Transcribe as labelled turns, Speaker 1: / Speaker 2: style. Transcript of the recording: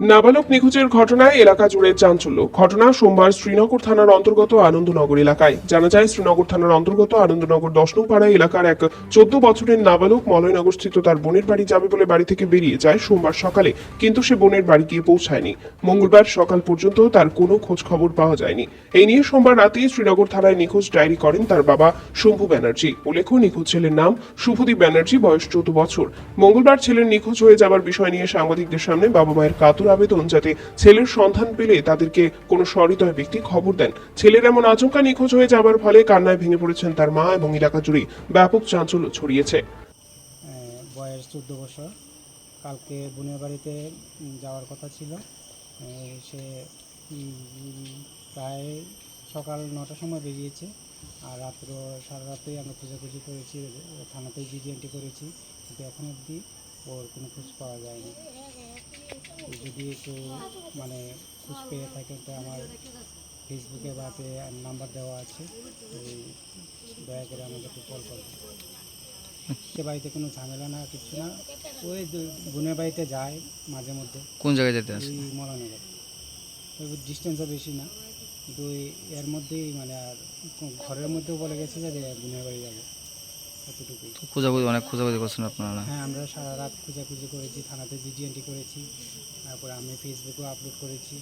Speaker 1: নাবালক নিখোঁজের ঘটনায় এলাকা জুড়ে চাঞ্চল্য। ঘটনা সোমবার শ্রীনগর থানার অন্তর্গত আনন্দনগর এলাকায়। জানা যায়, শ্রীনগর থানার অন্তর্গত আনন্দনগর দশ পাড়া এলাকার এক চোদ্দ বছরের নাবালক মলয়নগর স্থিত তার বোনের বাড়ি যাবে বলে বাড়ি থেকে বেরিয়ে যায় সোমবার সকালে, কিন্তু সে বোনের বাড়ি গিয়ে পৌঁছায়নি। মঙ্গলবার সকাল পর্যন্ত তার কোনো খোঁজ খবর পাওয়া যায়নি। এই নিয়ে সোমবার রাতে শ্রীনগর থানায় নিখোঁজ ডায়েরি করেন তার বাবা শম্ভু ব্যানার্জি। উল্লেখ্য, নিখোঁজ ছেলের নাম শুভদীপ ব্যানার্জি, বয়স চৌদ্দ বছর। মঙ্গলবার ছেলের নিখোঁজ হয়ে যাবার বিষয় নিয়ে সাংবাদিকদের সামনে বাবা মায়ের কাতর আবেদন যাতে ছেলের সন্ধান পেলে তাদেরকে কোনো সহৃদয় ব্যক্তি খবর দেন। ছেলের এমন আচমকা নিখোঁজ হয়ে যাবার ফলে কান্নায় ভেঙে পড়েছেন তার মা এবং এলাকা জুড়ে ব্যাপক চাঞ্চল্য ছড়িয়েছে।
Speaker 2: বয়স চোদ্দ বছর। কালকে বোনের বাড়িতে যাওয়ার কথা ছিল। সে প্রায় সকাল নটার সময় বেরিয়েছে। আর রাত্র সারা রাতেই আমরা খোঁজাখুঁজি করেছি, থানাতেই জিডিএনটি করেছি। কিন্তু এখন অবধি ওর কোনো খোঁজ পাওয়া যায়নি। যদি একটু মানে খোঁজ পেয়ে থাকেন তো আমার ফেসবুকে বা নাম্বার দেওয়া আছে। দয়া করে আমাদেরকে কল করবেন সে বাড়িতে কোনো ঝামেলা না কিছু না। ওই বোনের বাড়িতে যায় মাঝে মধ্যে।
Speaker 3: কোন জায়গায় যেতে আসে?
Speaker 2: মলানগর। ওই ডিস্টেন্সও বেশি না। কিন্তু এর মধ্যেই মানে আর ঘরের মধ্যেও বলে গেছে যে বোনের বাড়ি যাবে।
Speaker 3: খোঁজাখুঁজি অনেক খোঁজাখুঁজি করছেন আপনারা।
Speaker 2: হ্যাঁ আমরা সারা রাত খোঁজাখুঁজি করেছি থানাতে জিডিএনটি করেছি তারপর আমি ফেসবুকেও আপলোড করেছি।